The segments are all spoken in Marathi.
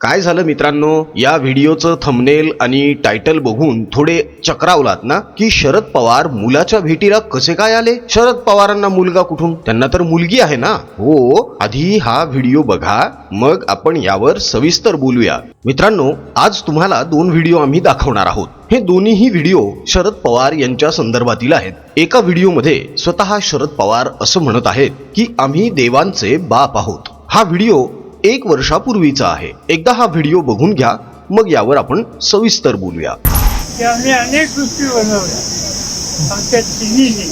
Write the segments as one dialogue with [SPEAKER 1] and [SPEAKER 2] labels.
[SPEAKER 1] काय झालं मित्रांनो? या व्हिडिओचं थंबनेल आणि टायटल बघून थोडे चक्रावलात ना? की शरद पवार मुलाच्या भेटीला कसे काय आले? शरद पवारांना मुलगा कुठून? त्यांना तर मुलगी आहे ना? हो आधी हा व्हिडिओ बघा मग आपण यावर सविस्तर बोलूया. मित्रांनो आज तुम्हाला दोन व्हिडिओ आम्ही दाखवणार आहोत. हे दोन्हीही व्हिडिओ शरद पवार यांच्या संदर्भातील आहेत. एका व्हिडिओमध्ये स्वतः शरद पवार असं म्हणत आहेत की आम्ही देवांचे बाप आहोत. हा व्हिडिओ एक वर्षापूर्वीचा आहे. एकदा हा व्हिडिओ बघून घ्या मग यावर आपण सविस्तर बोलूया.
[SPEAKER 2] आम्ही अनेक गोष्टी बनवल्या. आमच्या चिनीने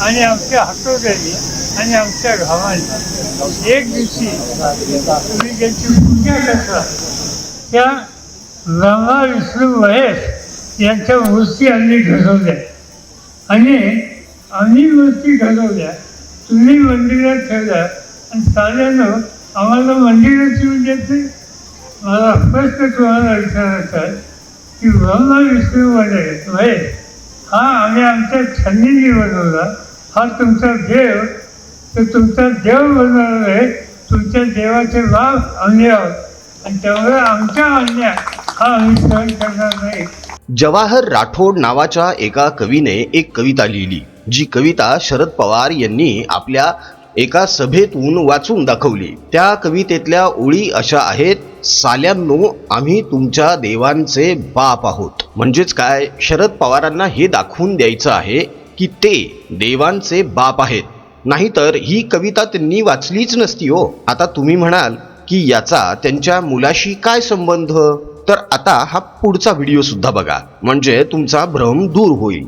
[SPEAKER 2] आणि आमच्या हातोड्याने आणि आमच्या गावाने. एक दिवशी तुम्ही ज्यांची पूजा करता त्या ब्रह्मा विष्णू महेश यांच्या मूर्ती आम्ही घडवल्या. आणि आम्ही मूर्ती घडवल्या. तुम्ही मंदिरात ठेवल्या आणि साऱ्यानं आम्हाला मंदिरात येऊन देते मला स्पष्ट तुम्हाला विचारायचा आहे की ब्रह्मा विष्णू महेश हा आम्ही आमच्या छंदीने बनवला. हा तुमचा देव. तर तुमचा देव बनवला आहे. तुमच्या देवाचे भाव आम्ही आहोत आणि त्यामुळे आमच्या अन्याय हा आम्ही सहन करणार नाही.
[SPEAKER 1] जवाहर राठोड नावाच्या एका कवीने एक कविता लिहिली जी कविता शरद पवार यांनी आपल्या एका सभेतून वाचून दाखवली. त्या कवितेतल्या ओळी अशा आहेत साल्यांनो आम्ही तुमच्या देवांचे बाप आहोत. म्हणजेच काय? शरद पवारांना हे दाखवून द्यायचं आहे की ते देवांचे बाप आहेत. नाहीतर ही कविता त्यांनी वाचलीच नसती हो. आता तुम्ही म्हणाल की याचा त्यांच्या मुलाशी काय संबंध? तर आता हा पुढचा व्हिडिओ सुद्धा बघा. म्हणजे तुमचा भ्रम दूर होईल.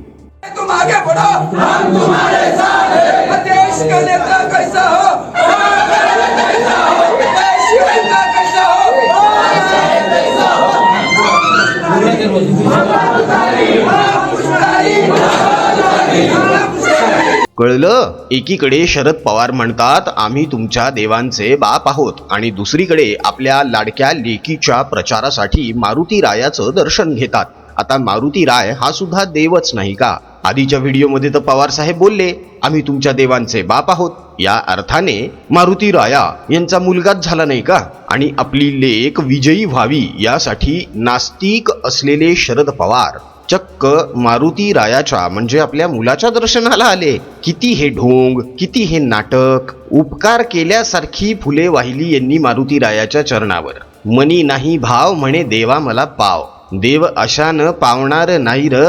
[SPEAKER 1] कळलं? एकीकडे शरद पवार म्हणतात आम्ही तुमच्या देवांचे बाप आहोत. आणि दुसरीकडे आपल्या लाडक्या लेकीच्या प्रचारासाठी मारुती रायाचं दर्शन घेतात. आता मारुती राय हा सुद्धा देवच नाही का? आधीच्या व्हिडिओमध्ये तर पवार साहेब बोलले आम्ही तुमच्या देवांचे बाप आहोत. या अर्थाने मारुती राया यांचा मुलगाच झाला नाही का? आणि आपली लेख विजयी व्हावी यासाठी नास्तिक असलेले शरद पवार चक्क मारुती रायाच्या म्हणजे आपल्या मुलाच्या दर्शनाला आले. किती हे ढोंग किती हे नाटक उपकार केल्यासारखी फुले वाहिली यांनी मारुती रायाच्या चरणावर. मनी नाही भाव म्हणे देवा मला पाव. देव अशानं पावणार नाही र.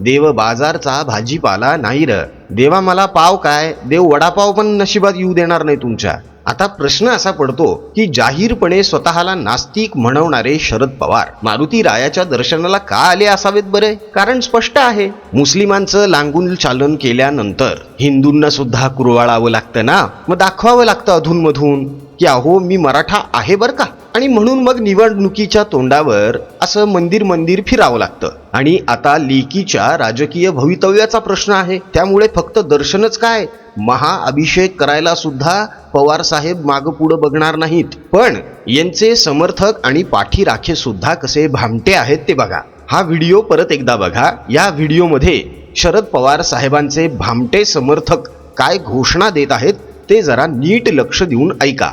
[SPEAKER 1] देव बाजारचा भाजीपाला नाही र. देवा मला पाव काय? देव वडापाव पण नशिबात येऊ देणार नाही तुमच्या. आता प्रश्न असा पडतो की जाहीरपणे स्वतःला नास्तिक म्हणवणारे शरद पवार मारुती रायाच्या दर्शनाला का आले असावेत बरे? कारण स्पष्ट आहे. मुस्लिमांचं लांगून चालन केल्यानंतर हिंदूंना सुद्धा कुरवाळावं लागतं ना? मग दाखवावं लागतं अधूनमधून की अहो मी मराठा आहे बरं का? आणि म्हणून मग निवडणुकीच्या तोंडावर असं मंदिर मंदिर फिरावं लागतं. आणि आता लेकीच्या राजकीय भवितव्याचा प्रश्न आहे. त्यामुळे फक्त दर्शनच काय? महाअभिषेक करायला सुद्धा पवार साहेब मागं पुढं बघणार नाहीत. पण यांचे समर्थक आणि पाठीराखे सुद्धा कसे भामटे आहेत ते बघा. हा व्हिडिओ परत एकदा बघा. या व्हिडिओमध्ये शरद पवार साहेबांचे भामटे समर्थक काय घोषणा देत आहेत ते जरा नीट लक्ष देऊन ऐका.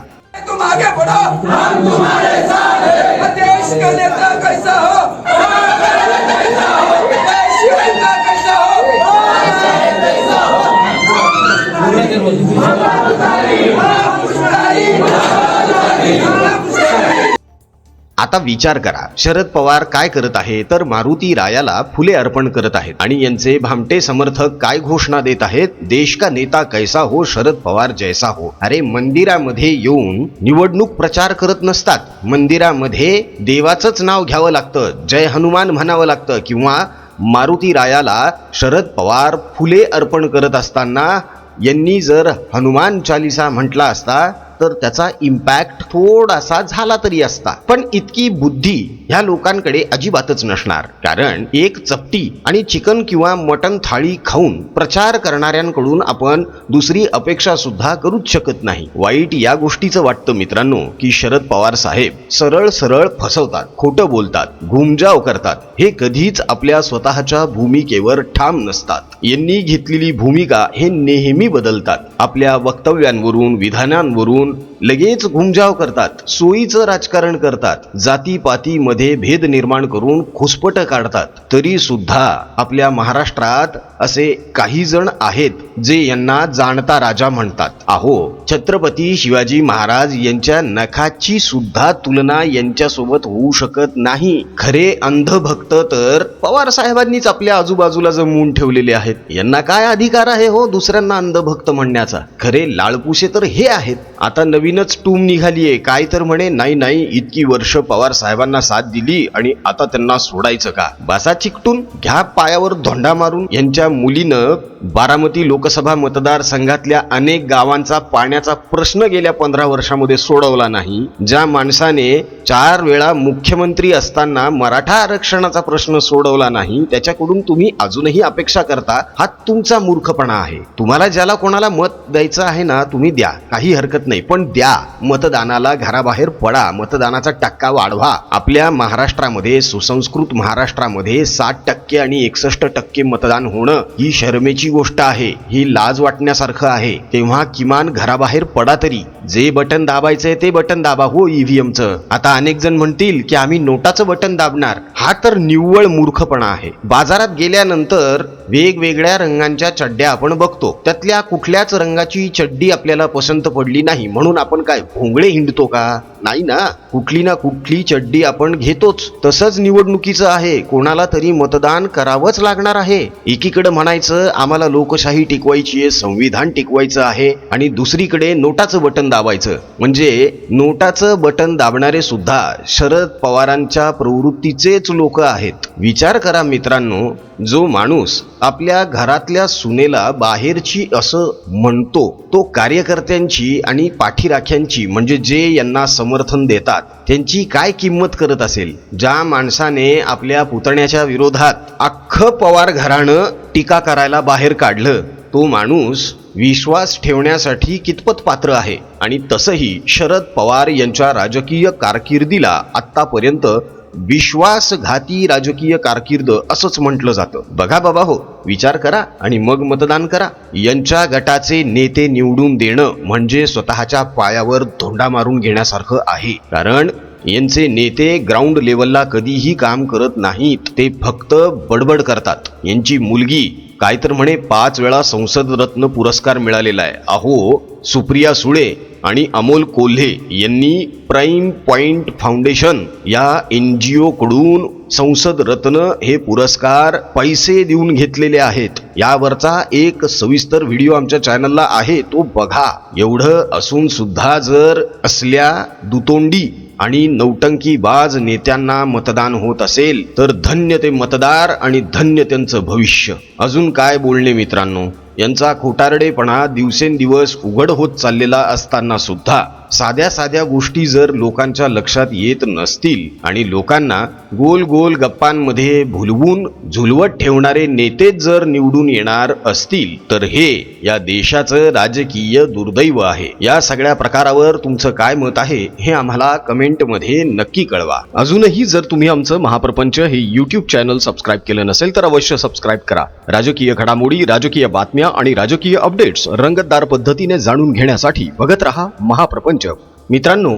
[SPEAKER 3] तुम आगे बढ़ो हम तुम्हारे साथ हैं? हो? देश का नेता कैसा हो?
[SPEAKER 1] आता विचार करा. शरद पवार काय करत आहे? तर मारुती रायाला फुले अर्पण करत आहेत. आणि यांचे भामटे समर्थक काय घोषणा देत आहेत? देश का नेता कैसा हो? शरद पवार जैसा हो? अरे मंदिरामध्ये येऊन निवडणूक प्रचार करत नसतात. मंदिरामध्ये देवाचंच नाव घ्यावं लागतं. जय हनुमान म्हणावं लागतं. किंवा मारुती रायाला शरद पवार फुले अर्पण करत असताना यांनी जर हनुमान चालिसा म्हटला असता तर त्याचा इम्पॅक्ट थोडासा झाला तरी असता. पण इतकी बुद्धी ह्या लोकांकडे अजिबातच नसणार. कारण एक चपटी आणि चिकन किंवा मटन थाळी खाऊन प्रचार करणाऱ्यांकडून आपण दुसरी अपेक्षा सुद्धा करूच शकत नाही. वाईट या गोष्टीचं वाटतं मित्रांनो की शरद पवार साहेब सरळ सरळ फसवतात खोटं बोलतात घुमजाव करतात. हे कधीच आपल्या स्वतःच्या भूमिकेवर ठाम नसतात. यांनी घेतलेली भूमिका हे नेहमी बदलतात. आपल्या वक्तव्यांवरून विधानांवरून घेऊन लगेच घुमजाव करतात सोयीचं राजकारण करतात जातीपातीमध्ये भेद निर्माण करून खुसपट काढतात. तरी सुद्धा आपल्या महाराष्ट्रात असे काही जण आहेत जे यांना जाणता राजा म्हणतात. अहो छत्रपती शिवाजी महाराज यांच्या नखाची सुद्धा तुलना यांच्यासोबत होऊ शकत नाही. खरे अंधभक्त तर पवार साहेबांनीच आपल्या आजूबाजूला जमवून ठेवलेले आहेत. यांना काय अधिकार आहे हो दुसऱ्यांना अंधभक्त म्हणण्याचा? खरे लाळपुसे तर हे आहेत. आता आता नवीनच टूम निघालीये. काय तर म्हणे नाही नाही इतकी वर्ष पवार साहेबांना साथ दिली आणि आता त्यांना सोडायचं का? बसा चिकटून घ्या पायावर धोंडा मारून यांच्या मुलीनं बारामती लोकसभा मतदारसंघातल्या अनेक गावांचा पाण्याचा प्रश्न गेल्या पंधरा वर्षामध्ये सोडवला नाही ज्या माणसाने चार वेळा मुख्यमंत्री असताना मराठा आरक्षणाचा प्रश्न सोडवला नाही त्याच्याकडून तुम्ही अजूनही अपेक्षा करता हा तुमचा मूर्खपणा आहे. तुम्हाला ज्याला कोणाला मत द्यायचं आहे ना तुम्ही द्या. काही हरकत नाही. पण द्या. मतदानाला घराबाहेर पडा. मतदानाचा टक्का वाढवा. आपल्या महाराष्ट्रामध्ये सुसंस्कृत महाराष्ट्रामध्ये साठ टक्के आणि एकसष्ट टक्के मतदान होणं ही शरमेची गोष्ट आहे. ही लाज वाटण्यासारखं आहे. तेव्हा किमान घराबाहेर पडा तरी. जे बटन दाबायचंय ते बटन दाबा हो ईव्हीएमचं आता अनेक जण म्हणतील की आम्ही नोटाचं बटन दाबणार. हा तर निव्वळ मूर्खपणा आहे. बाजारात गेल्यानंतर वेगवेगळ्या रंगांच्या चड्ड्या आपण बघतो. त्यातल्या कुठल्याच रंगाची चड्डी आपल्याला पसंत पडली नाही. म्हणून आपण काय भोंगळे हिंडतो का? नाही ना. कुठली ना कुठली चड्डी आपण घेतोच. तसंच निवडणुकीचं आहे. कोणाला तरी मतदान करावंच लागणार आहे. एकीकडे म्हणायचं आम्हाला लोकशाही टिकवायची आहे संविधान टिकवायचं आहे आणि दुसरीकडे नोटाचं बटन दाबायचं. म्हणजे नोटाचं बटन दाबणारे सुद्धा शरद पवारांच्या प्रवृत्तीचेच लोक आहेत. विचार करा मित्रांनो जो माणूस आपल्या घरातल्या सुनेला बाहेरची असं म्हणतो तो कार्यकर्त्यांची आणि पाठीराख्यांची म्हणजे जे यांना समर्थन देतात त्यांची काय किंमत करत असेल? ज्या माणसाने आपल्या पुतण्याच्या विरोधात अख्खं पवार घराणं टीका करायला बाहेर काढलं तो माणूस विश्वास ठेवण्यासाठी कितपत पात्र आहे? आणि तसंही शरद पवार यांच्या राजकीय कारकिर्दीला आत्तापर्यंत विश्वासघाती राजकीय कारकीर्द असंच म्हटलं जातं. बघा बाबा हो विचार करा आणि मग मतदान करा. यांच्या गटाचे नेते निवडून देणं म्हणजे स्वतःच्या पायावर धोंडा मारून घेण्यासारखं आहे. कारण यांचे नेते ग्राउंड लेवलला कधीही काम करत नाहीत. ते फक्त बडबड करतात. यांची मुलगी काय तर म्हणे पाच वेळा संसद रत्न पुरस्कार मिळालेला आहे. अहो सुप्रिया सुळे आणि अमोल कोल्हे यांनी प्राईम पॉइंट फाउंडेशन या एन जी ओकडून संसद रत्न हे पुरस्कार पैसे देऊन घेतलेले आहेत. यावरचा एक सविस्तर व्हिडिओ आमच्या चॅनलला आहे तो बघा. एवढं असून सुद्धा जर असल्या दुतोंडी आणि नौटंकीबाज नेत्यांना मतदान होत असेल तर धन्य ते मतदार आणि धन्य त्यांचं भविष्य. अजून काय बोलणे मित्रांनो? यांचा खोटारडेपणा दिवसेंदिवस उघड होत चाललेला असताना सुद्धा साध्या साध्या गोष्टी जर लोकांच्या लक्षात येत नसतील आणि लोकांना गोल गोल गप्पांमध्ये भुलवून झुलवत ठेवणारे नेतेच जर निवडून येणार असतील तर हे या देशाचं राजकीय दुर्दैव आहे. या सगळ्या प्रकारावर तुमचं काय मत आहे हे आम्हाला कमेंटमध्ये नक्की कळवा. अजूनही जर तुम्ही आमचं महाप्रपंच हे युट्यूब चॅनल सबस्क्राईब केलं नसेल तर अवश्य सबस्क्राईब करा. राजकीय घडामोडी राजकीय बातम्या आणि राजकीय अपडेट्स रंगतदार पद्धतीने जाणून घेण्यासाठी बघत रहा महाप्रपंच. मित्रांनो